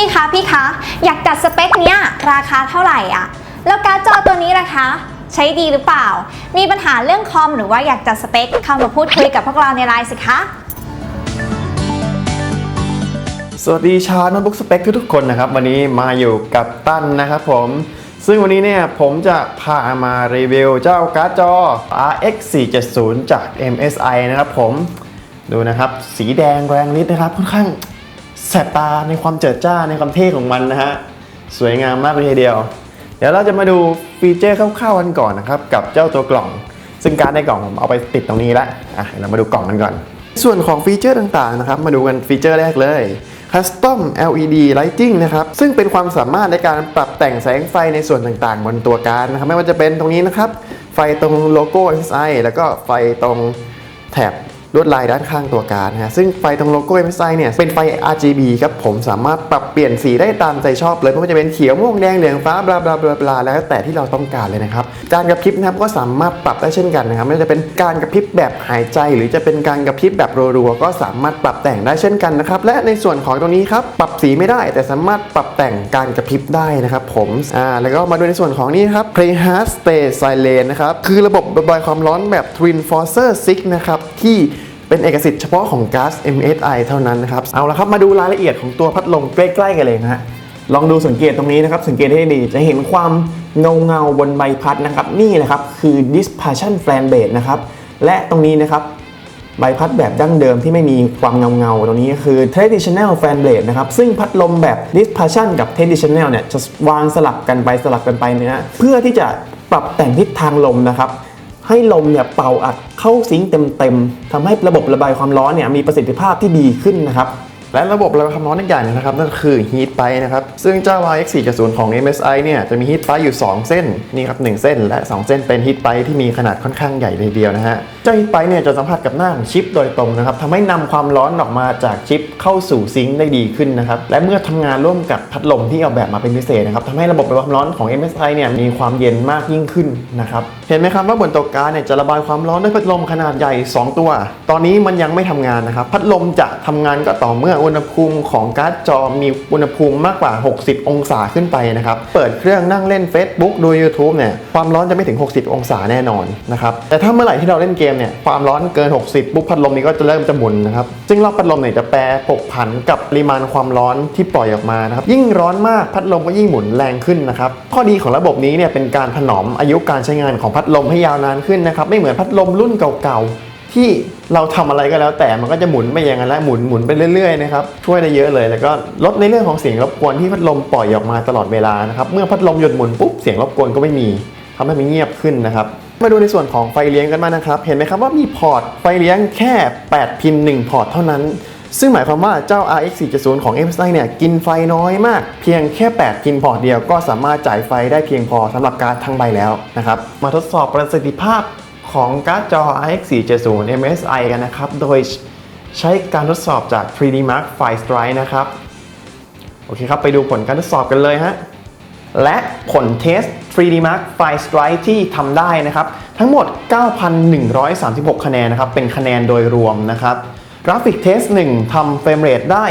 พี่คะพี่คะ อยากจัดสเปคเนี้ยราคาเท่าไหร่อะ แล้วการ์ดจอตัวนี้ล่ะคะ ใช้ดีหรือเปล่า มีปัญหาเรื่องคอมหรือว่าอยากจัดสเปคเข้ามาพูดคุยกับพวกเราในไลน์สิคะ สวัสดีชาวโน้ตบุ๊กสเปคทุกๆคนนะครับ วันนี้มาอยู่กับตั้นนะครับผม ซึ่งวันนี้เนี่ยผมจะพามารีวิวเจ้าการ์ดจอ RX 470จาก MSI นะครับผมดูนะครับ สีแดงแรงฤทธิ์นะครับค่อนข้าง แสบตาในความเจิดจ้าในความเท่ของมันนะฮะ สวยงามมากเลยทีเดียว เดี๋ยวเราจะมาดูฟีเจอร์คร่าวๆกันก่อนนะครับ กับเจ้าตัวกล่อง ซึ่งการในกล่องผมเอาไปติดตรงนี้แล้วอะเดี๋ยวเรามาดูกล่องกันก่อน ส่วนของฟีเจอร์ต่างๆนะครับ มาดูกันฟีเจอร์แรกเลย Custom LED Lighting นะครับ ซึ่งเป็นความสามารถในการปรับแต่งแสงไฟในส่วนต่างๆ บนตัวการ์ดนะครับ ไม่ว่าจะเป็นตรงนี้นะครับ ไฟตรงโลโก้ MSI แล้วก็ไฟตรงแถบ ลวดลายด้านข้างตัวการ์ดนะฮะซึ่งไฟตรงโลโก้ MSI เนี่ยเป็นไฟ RGB ครับผมสามารถปรับเปลี่ยนสีได้ตามใจชอบเลยไม่ว่าจะเป็นเขียวม่วงแดงเหลืองฟ้าบลาบลาบลาบลาแล้วแต่ที่เราต้องการเลยนะครับการกระพริบนะครับก็สามารถปรับได้เช่นกันนะครับไม่ว่าจะเป็นการกระพริบแบบหายใจ หรือจะเป็นการกระพริบแบบรัวๆก็สามารถปรับแต่งได้เช่นกันนะครับและในส่วนของตรงนี้ครับปรับสีไม่ได้ แต่สามารถปรับแต่งการกระพริบได้นะครับผมอ่าแล้วก็มาดูในส่วนของนี่ครับ Play Hard Stay Silent นะครับคือระบบระบายความร้อนแบบ Twin Forcer 6นะครับที่ เป็นเอกสิทธิ์เฉพาะของก๊าซ MSI เท่านั้นนะครับ เอาละครับมาดูรายละเอียดของตัวพัดลมใกล้ๆกันเลยนะฮะลองดูสังเกตตรงนี้นะครับ สังเกตให้ดีจะเห็นความเงาเงาบนใบพัดนะครับ นี่นะครับคือ dispersion fan blade นะครับ และตรงนี้นะครับใบพัดแบบดั้งเดิมที่ไม่มีความเงาเงาตรงนี้ก็คือ traditional fan blade นะครับ ซึ่งพัดลมแบบ dispersion กับ traditional เนี่ยจะวางสลับกันไปสลับกันไปนะฮะเพื่อที่จะปรับแต่งทิศทางลมนะครับ ให้ลมเนี่ยเป่าอัดเข้าซิงค์เต็มๆทำให้ระบบระบายความร้อนเนี่ยมีประสิทธิภาพที่ดีขึ้นนะครับ และระบบระบายความร้อนอีกอย่างหนึงนะครับนั่นคือ heat pipe นะครับ ซึ่งเจ้า RX 470ของ MSI เนี่ยจะมี heat pipe อยู่ 2 เส้นนี่ครับ1เส้น และ 2 เส้นเป็น heat pipe ที่มีขนาดค่อนข้างใหญ่เลยเดียวนะฮะเจ้า heat pipe เนี่ยจะสัมผัสกับหน้าของชิปโดยตรงนะครับทำให้นำความร้อนออกมาจากชิปเข้าสู่ซิงค์ได้ดีขึ้นนะครับและเมื่อทำงานร่วมกับพัดลมที่ออกแบบมาเป็นพิเศษนะครับทำให้ระบบระบายความร้อนของ MSI เนี่ยมีความเย็นมากยิ่งขึ้นนะครับเห็นไหมครับว่าบนตัวการเนี่ยจะระบายความร้อนด้วยพัดลมขนาดใหญ่ 2 ตัว ตอนนี้มันยังไม่ทำงานนะครับพัดลมจะทำงานก็ต่อเมื่ออุณหภูมิของการ์ดจอมีอุณหภูมิมากกว่า 60 องศาขึ้นไปนะครับ เปิดเครื่องนั่งเล่น Facebook ดู YouTube เนี่ย ความร้อนจะไม่ถึง 60 องศาแน่นอนนะครับ แต่ถ้าเมื่อไหร่ที่เราเล่นเกมเนี่ย ความร้อนเกิน 60 ปุ๊บพัดลมนี้ก็จะเริ่มจะหมุนนะครับ ซึ่งรอบพัดลมเนี่ยจะแปรผกผันกับปริมาณความร้อนที่ปล่อยออกมานะครับ ยิ่งร้อนมากพัดลมก็ยิ่งหมุนแรงขึ้นนะครับ ข้อดีของระบบนี้เนี่ยเป็นการถนอมอายุการใช้งานของพัดลมให้ยาวนานขึ้นนะครับ ไม่เหมือนพัดลมรุ่นเก่าๆ ที่เราทำอะไรก็แล้วแต่มันก็จะหมุนไปอย่างนั้นและหมุนหมุนไปเรื่อยๆนะครับช่วยได้เยอะเลย แล้วก็ลดในเรื่องของเสียงรบกวนที่พัดลมปล่อยออกมาตลอดเวลานะครับเมื่อพัดลมหยุดหมุนปุ๊บเสียงรบกวนก็ไม่มีทำให้มันเงียบขึ้นนะครับมาดูในส่วนของไฟเลี้ยงกันบ้างนะครับ เห็นไหมครับว่ามีพอร์ตไฟเลี้ยงแค่ 8 พิน 1 พอร์ตเท่านั้น ซึ่งหมายความว่าเจ้า RX 4 0ของ MSI เนี่ยกินไฟน้อยมาก เพียงแค่ 8 พินพอร์ตเดียวก็สามารถจ่ายไฟได้เพียงพอสำหรับการทั้งใบแล้วนะครับ มาทดสอบประสิทธิภาพ ของการ์ดจอ RX 470 MSI กันนะครับ โดยใช้การทดสอบจาก 3D Mark Fire Strike นะครับ โอเคครับ ไปดูผลการทดสอบกันเลยฮะ และผลเทส 3D Mark Fire Strike ที่ทำได้นะครับ ทั้งหมด 9,136 คะแนนนะครับ เป็นคะแนนโดยรวมนะครับ กราฟิกเทส1ทำเฟรมเรทได้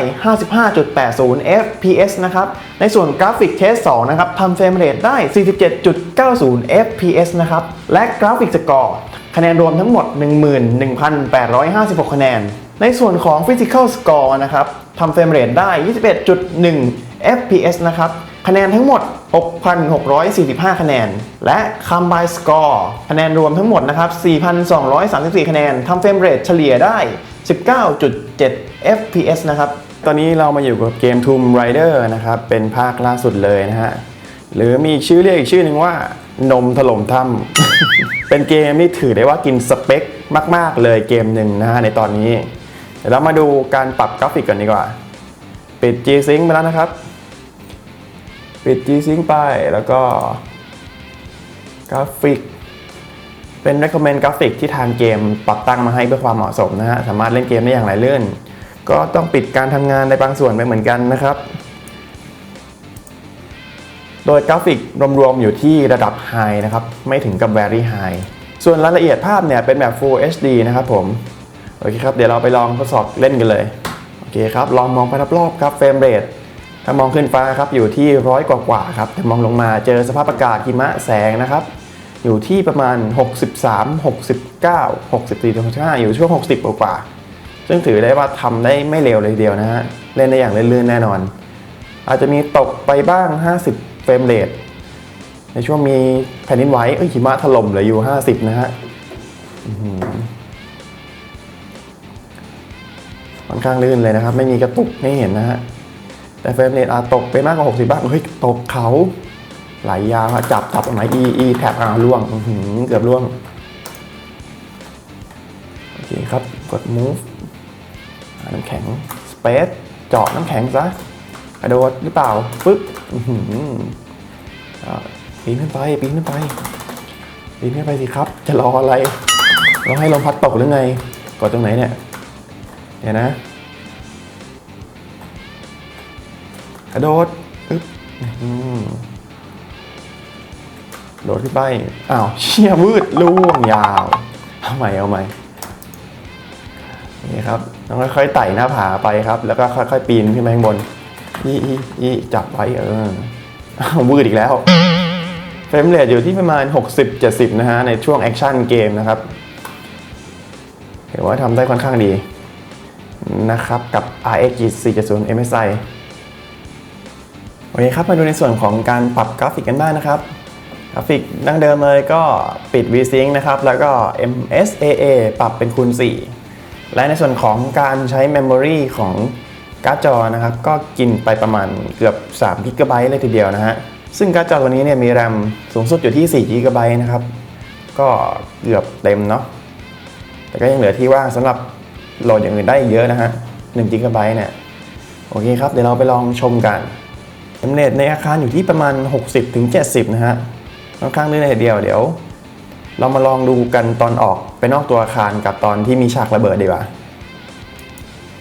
55.80 fps นะครับ ในส่วนกราฟิกเทส2นะครับทำเฟรมเรทได้ 47.90 fps นะครับ และกราฟิกสกอร์คะแนนรวมทั้งหมด 11,856 คะแนน ในส่วนของ Physical Score นะครับทำเฟรมเรทได้ 21.1 fps นะครับ คะแนนทั้งหมด 6,645 คะแนน และ Combine Score คะแนนรวมทั้งหมดนะครับ 4,234 คะแนนทำเฟรมเรทเฉลี่ยได้ 19.7 fps นะครับ ตอนนี้เรามาอยู่กับเกม Tomb Raider นะครับ เป็นภาคล่าสุดเลยนะฮะ หรือมีชื่อเรียกอีกชื่อหนึ่งว่านมถล่มถ้ำ เป็นเกมที่ถือได้ว่ากินสเปคมาก ๆ เลยเกมหนึ่งนะฮะในตอนนี้ เดี๋ยวเรามาดูการปรับกราฟิกกันดีกว่า ปิด G-Sync ไปแล้วนะครับ ปิด G-Sync ไป แล้วก็กราฟิก เป็น recommend กราฟิกที่ทางเกมปรับตั้งมาให้เพื่อความเหมาะสมนะฮะ สามารถเล่นเกมได้อย่างไรเลื่อน ก็ต้องปิดการทำงานในบางส่วนไปเหมือนกันนะครับ โดยกราฟิกรวมๆอยู่ที่ระดับ High นะครับ ไม่ถึงกับ Very High ส่วนรายละเอียดภาพเนี่ยเป็นแบบ Full HD นะครับผม โอเคครับ เดี๋ยวเราไปลองทดสอบเล่นกันเลย โอเคครับ ลองมองไปรอบๆครับเฟรมเรท ถ้ามองขึ้นฟ้าครับอยู่ที่ร้อยกว่าๆครับแต่มองลงมาเจอสภาพอากาศหิมะแสงนะครับ อยู่ที่ประมาณ 63 69 64 65 อยู่ช่วง 60 กว่าๆซึ่งถือได้ว่าทำได้ไม่เร็วเลยเดียวนะฮะเล่นได้อย่างเลื่อนๆแน่นอน อาจจะมีตกไปบ้าง 50 เฟรมเรทในช่วงมีแผ่นดินไหวเอ้ยหิมะถล่มเหลืออยู่ 50 นะฮะค่อนข้างลื่นเลยนะครับ ไม่มีกระตุกไม่เห็นนะฮะ แต่เฟรมเรทอาตกไปมากกว่า 60 บ้าง เฮ้ย ตกเขาไหลยาวจับจับออกมา e e แท็บอ่าล่วงเกือบล่วง โอเคครับ กด move น้ำแข็ง space เจาะน้ำแข็งซะกระโดดหรือเปล่า ปึ๊บอื้อหืออ่าปีนขึ้นไปปีนขึ้นไปปีนขึ้นไปสิครับ จะรออะไรรอให้ลมพัดตกหรือไง กดตรงไหนเนี่ย เดี๋ยวนะ กระโดดอึ๊บโดดขึ้นไป อ้าว เชี่ยวืดล่วงยาว เอาใหม่เอาใหม่นี่ครับต้องค่อยๆไต่หน้าผาไปครับ แล้วก็ค่อยๆปีนขึ้นไปข้างบนอีอีอีจับไว้เออวืดอีกแล้ว เฟรมเรทอยู่ที่ประมาณ 60-70 นะฮะ ในช่วงแอคชั่นเกมนะครับ เห็นว่าทำได้ค่อนข้างดีนะครับ กับ RX 470 MSI เคครับมาดูในส่วนของการปรับกราฟิกกันบ้างนะครับกราฟิกดั้งเดิมเลยก็ปิด VSync นะครับ แล้วก็ MSAA ปรับเป็นคูณ 4 และในส่วนของการใช้ Memory ของการ์ดจอนะครับ ก็กินไปประมาณเกือบ3 g b เลยทีเดียวนะฮะ ซึ่งการ์ดจอตัวนี้เนี่ยมี RAM สูงสุดอยู่ที่4 g b นะครับ ก็เกือบเต็มเนาะ แต่ก็ยังเหลือที่ว่างสำหรับโหลดอย่างอื่นได้เยอะนะฮะ1 g b เนี่ย โอเคครับ เดี๋ยวเราไปลองชมกัน เอมเนตในอาคารอยู่ที่ประมาณ 60-70 นะฮะค่อนข้างเรื่อยเดียวเดี๋ยว เรามาลองดูกันตอนออกไปนอกตัวอาคารกับตอนที่มีฉากระเบิดดีกว่า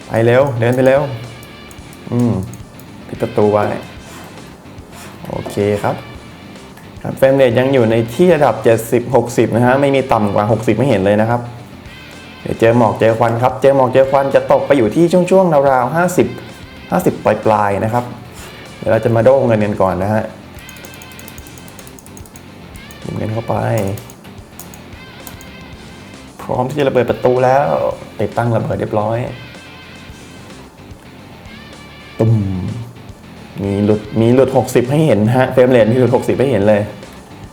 ไปเร็ว เดินไปเร็ว อืมปิดประตูไว้ โอเคครับครับเฟรมเรทยังอยู่ในที่ระดับ 70-60 นะฮะ ไม่มีต่ำกว่า 60 ไม่เห็นเลยนะครับ เดี๋ยวเจอหมอกเจอควันครับ เจอหมอกเจอควันจะตกไปอยู่ที่ช่วงๆราวๆ50 50 ปลายๆนะครับ เดี๋ยวเราจะมาโด้งเงินกันก่อนนะฮะหยิบเงินเข้าไป พร้อมที่จะระเบิดประตูแล้ว ติดตั้งระเบิดเรียบร้อย ตุ้มมีหลุดมีหลุด 60 ให้เห็นนะฮะเฟรมเรทมีหลุด 60 ให้เห็นเลย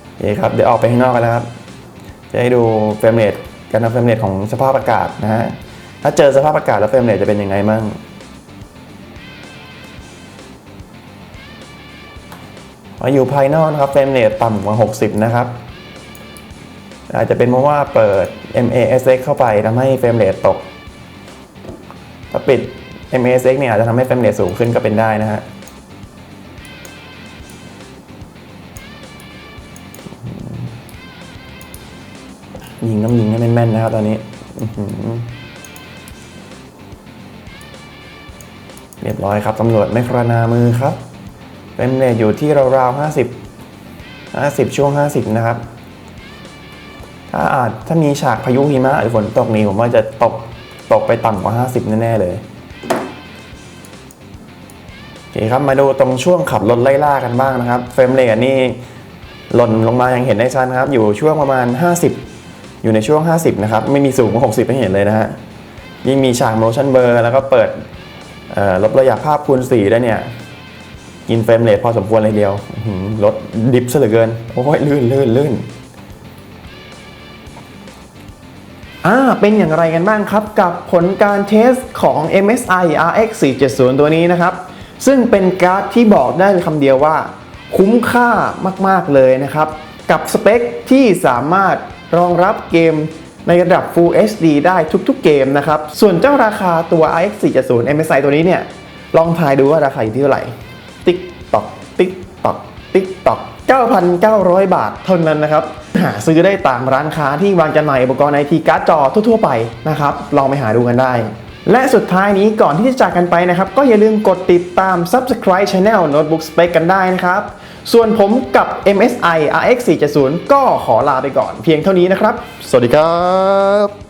โอเคครับเดี๋ยวออกไปข้างนอกกันแล้วครับ จะให้ดูเฟรมเรทการทำเฟรมเรทของสภาพอากาศนะฮะถ้าเจอสภาพอากาศแล้วเฟรมเรทจะเป็นยังไงมั่ง มาอยู่ภายนอกนะครับเฟรมเรทต่ำกว่า 60 นะครับ อาจจะเป็นเพราะว่าเปิด MASX เข้าไปทำให้เฟรมเรทตก ถ้าปิด MASX เนี่ยอาจจะทำให้เฟรมเรทสูงขึ้นก็เป็นได้นะฮะยิงน้ำยิงให้แม่นๆนะครับตอนนี้เรียบร้อยครับตำรวจไม่ครนามือครับ เป็นเรทอยู่ที่ราวๆห้าสิบห้าสิบช่วงห้าสิบนะครับ ถ้าอาจถ้ามีฉากพายุหิมะหรือฝนตกนี้ผมว่าจะตกตกไปต่ำกว่าห้าสิบแน่ ๆ เลยโอเคครับ มาดูตรงช่วงขับรถไล่ล่ากันบ้างนะครับ เฟรมเรทนี่หล่นลงมาอย่างเห็นได้ชัดนะครับ อยู่ช่วงประมาณ 50 อยู่ในช่วง 50 นะครับ ไม่มีสูงกว่า60ให้เห็นเลยนะฮะ ยิ่งมีฉาก motion blur แล้วก็เปิดลบระยะภาพคูณ 4 ได้เนี่ย กินเฟรมเรทพอสมควรเลยเดียวรถดิฟซะเหลือเกิน โอ้ยลื่นลื่นลื่นอ่าเป็นอย่างไรกันบ้างครับ กับผลการเทสของ MSI RX 470 ตัวนี้นะครับ ซึ่งเป็นการ์ดที่บอกได้คำเดียวว่า คุ้มค่ามาก ๆ เลยนะครับ กับสเปคที่สามารถรองรับเกมในระดับ Full HD ได้ทุก ๆ เกมนะครับ ส่วนเจ้าราคาตัว RX 470 MSI ตัวนี้เนี่ย ลองทายดูว่าราคาอยู่ที่เท่าไหร่ ติ๊กตอกติ๊กตอก9,900 บาทเท่านั้นนะครับ หาซื้อได้ตามร้านค้าที่วางจำหน่ายอุปกรณ์ไอทีการ์ดจอทั่วๆไปนะครับ ลองไปหาดูกันได้ และสุดท้ายนี้ก่อนที่จะจากกันไปนะครับ ก็อย่าลืมกดติดตาม Subscribe Channel Notebook Spec กันได้นะครับ ส่วนผมกับ MSI RX 470ก็ขอลาไปก่อนเพียงเท่านี้นะครับ สวัสดีครับ